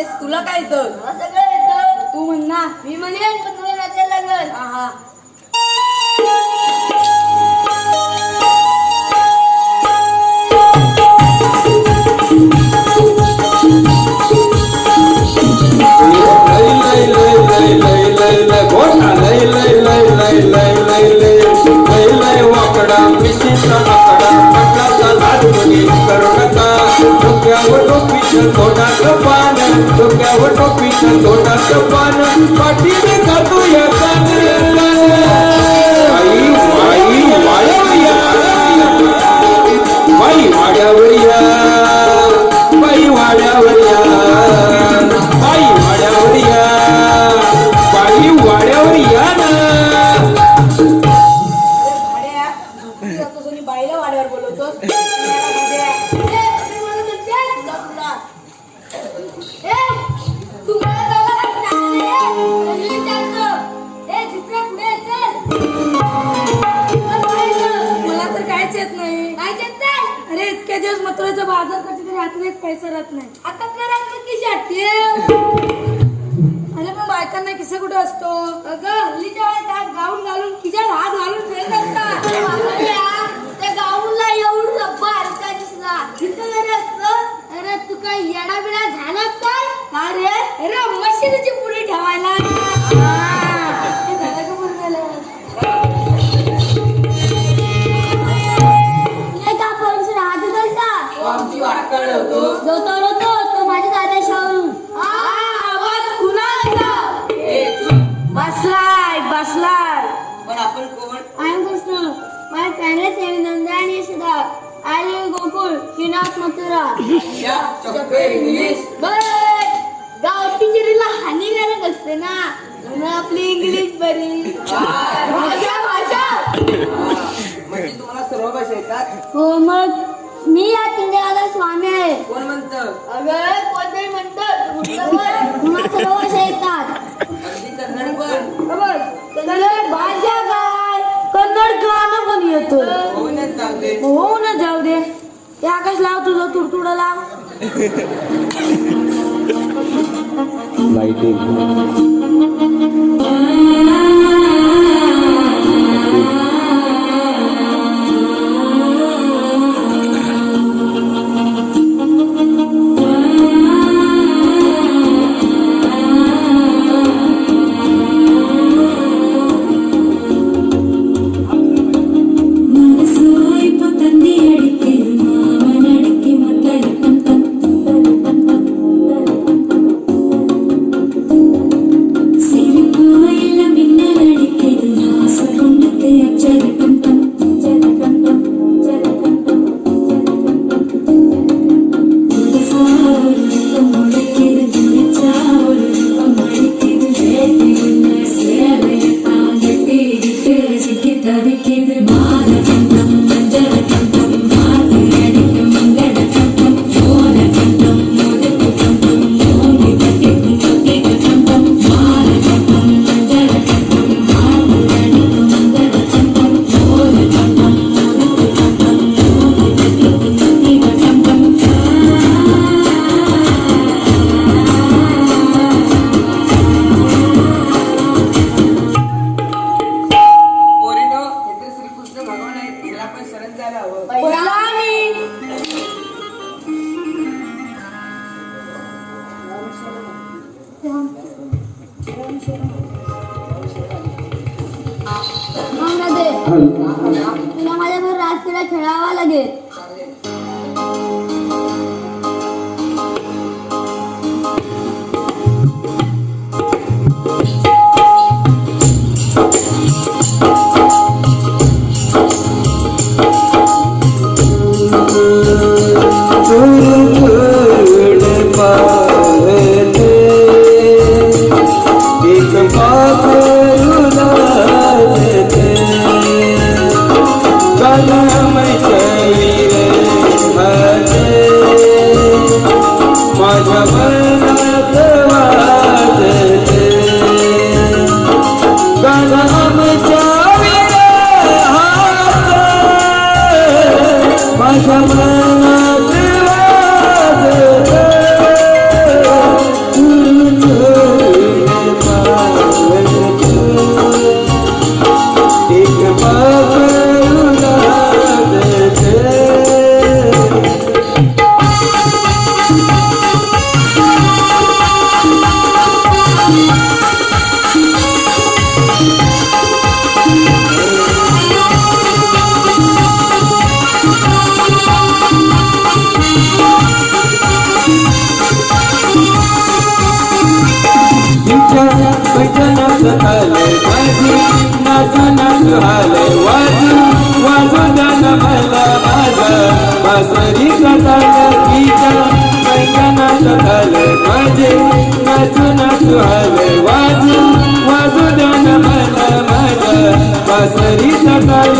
म्हणतेस तुला काय तर सगळं येतं तू म्हणणार मी म्हणेन पण तुला नाचायला लागल आहा वाकडा डोक्यावर डोकी पिशन थोड़ा कपान तो क्या वो टोपी थोड़ा कपान पार्टी में का तो यार काही सरत नाही. आता करायचं अरे मग बायकांना किस्सा कुठे असतो? अगं हल्लीच्या वेळेस गाऊन घालून किशात हात घालून खेळत असतात. अरे यार, त्या गाऊनला एवढं रब्बा हलका दिसला. तिथं जरी असलं अरे तू काय येडा बिडा झालाच काय? अरे अरे मशीनची पुढे ठेवायला. तरी भाषा भाषा म्हणजे तुम्हाला सर्व भाषा येतात? हो मग मी या किल्ल्याला स्वामी आहे. कोण म्हणतं? अगं कोणतरी म्हणतं? सर्व भाषा येतात. हो, भाषा काय? कन्नड गाणं पण येतो. होऊनच चालते हो ना जाऊ दे. ते आकाश लाव तुझं तुडतुडा लाव. Lighting Mm-hmm. तुला माझ्याबरोबर रात्रीला खेळावा लागेल. Oh, सरी सकल तिच्या ऐकना सकल माझे. नाचू नाचू हवे वाजू वाजू द्या मन माझ पासरी सकल